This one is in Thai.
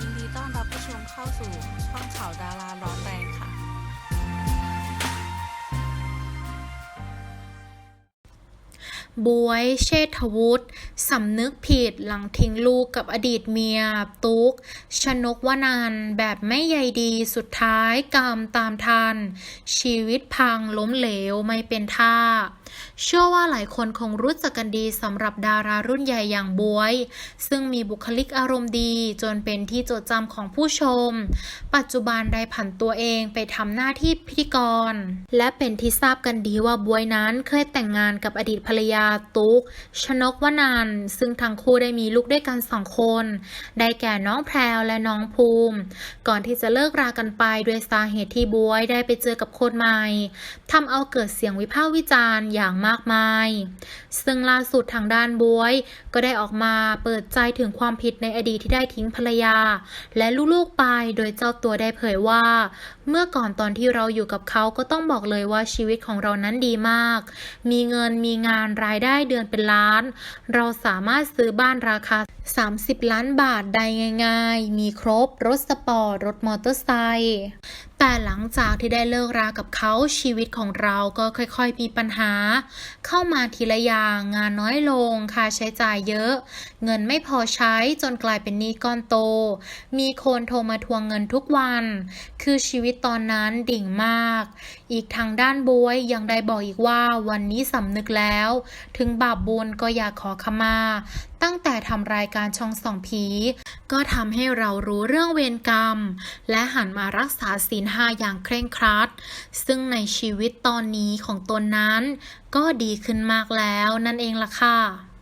ยินดีต้อนรับผู้ชมเข้าสู่ช่องข่าวดาราร้อนแรงค่ะ บวยเชษฐวุฒิสำนึกผิดหลังทิ้งลูกกับอดีตเมีย ตุ๊ก ชนกวนันแบบไม่ใยดีสุดท้ายกรรมตามทัน ชีวิตพังล้มเหลวไม่เป็นท่า เชื่อว่าหลายคนคงรู้จักกันดีสำหรับดารารุ่นใหญ่อย่างบวย ซึ่งมีบุคลิกอารมณ์ดีจนเป็นที่จดจำของผู้ชม ปัจจุบันได้ผันตัวเองไปทำหน้าที่พิธีกร และเป็นที่ทราบกันดีว่าบวยนั้นเคยแต่งงานกับอดีตภรรยาตุ๊ก ชนกวนันซึ่งทั้งคู่ได้มีลูกด้วยกันสองคน ได้แก่น้องแพรวและน้องภูมิ ก่อนที่จะเลิกรากันไปด้วยสาเหตุที่บวยได้ไปเจอกับคนใหม่ทำเอาเกิดเสียงวิพากษ์วิจารณ์อย่างมากมาย ซึ่งล่าสุดทางด้านบวย ก็ได้ออกมาเปิดใจถึงความผิดในอดีตที่ได้ทิ้งภรรยา และลูกๆไปโดยเจ้าตัวได้เผยว่า เมื่อก่อนตอนที่เราอยู่กับเขาก็ต้องบอกเลยว่าชีวิตของเรานั้นดีมาก มีเงินมีงานรายายได้เดือนเป็นล้าน เราสามารถซื้อบ้านราคา 30 ล้านบาทได้ง่าย ๆ มีครบรถสปอร์ตรถมอเตอร์ไซค์ แต่หลังจากที่ได้เลิกรากับเขาชีวิตของเราก็ค่อยๆ มีปัญหา เข้ามาทีละอย่างงานน้อยลงค่าใช้จ่ายเยอะ เงินไม่พอใช้จนกลายเป็นหนี้ก้อนโต มีคนโทรมาทวงเงินทุกวัน คือชีวิตตอนนั้นดิ่งมาก อีกทางด้านบวยยังได้บอกอีกว่าวันนี้สำนึกแล้ว ถึงบาปบุญก็อยากขอขมา ตั้งแต่ทำรายการช่องส่องผี ก็ทำให้เรารู้เรื่องเวรกรรม และหันมารักษาศีลห้าอย่างเคร่งครัด ซึ่งในชีวิตตอนนี้ของตนนั้น ก็ดีขึ้นมากแล้วนั่นเองล่ะค่ะ